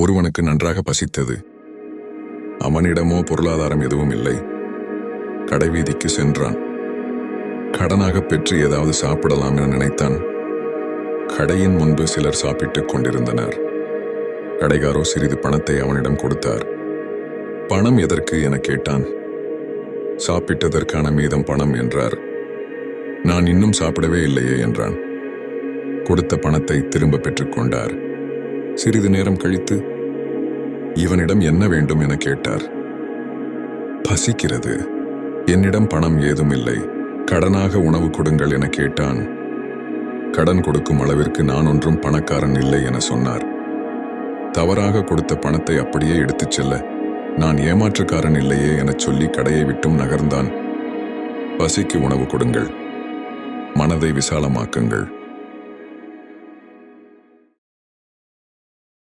ஒருவனுக்கு நன்றாக பசித்தது. அவனிடமோ பொருளாதாரம் எதுவும் இல்லை. கடைவீதிக்கு சென்றான். கடனாக பெற்று ஏதாவது சாப்பிடலாம் என நினைத்தான். கடையின் முன்பு சிலர் சாப்பிட்டுக் கொண்டிருந்தனர். கடைகாரோ சிறிது பணத்தை அவனிடம் கொடுத்தார். பணம் எதற்கு? என கேட்டான். சாப்பிட்டதற்கான மீதம் பணம் என்றார். நான் இன்னும் சாப்பிடவே இல்லையே என்றான். கொடுத்த பணத்தை திரும்ப பெற்றுக்கொண்டார் சிறிது நேரம் கழித்து இவனிடம் என்ன வேண்டும்? என கேட்டார். பசிக்கிறது. என்னிடம் பணம் ஏதும் இல்லை. கடனாக உணவு கொடுங்கள் என கேட்டான். கடன் கொடுக்கும் அளவிற்கு நான் ஒன்றும் பணக்காரன் இல்லை என சொன்னார். தவறாக கொடுத்த பணத்தை அப்படியே எடுத்துச் செல்ல. நான் ஏமாற்றுக்காரன் இல்லையே எனச் சொல்லி கடையை விட்டும் நகர்ந்தான். பசிக்கு உணவு கொடுங்கள். மனதை விசாலமாக்குங்கள்.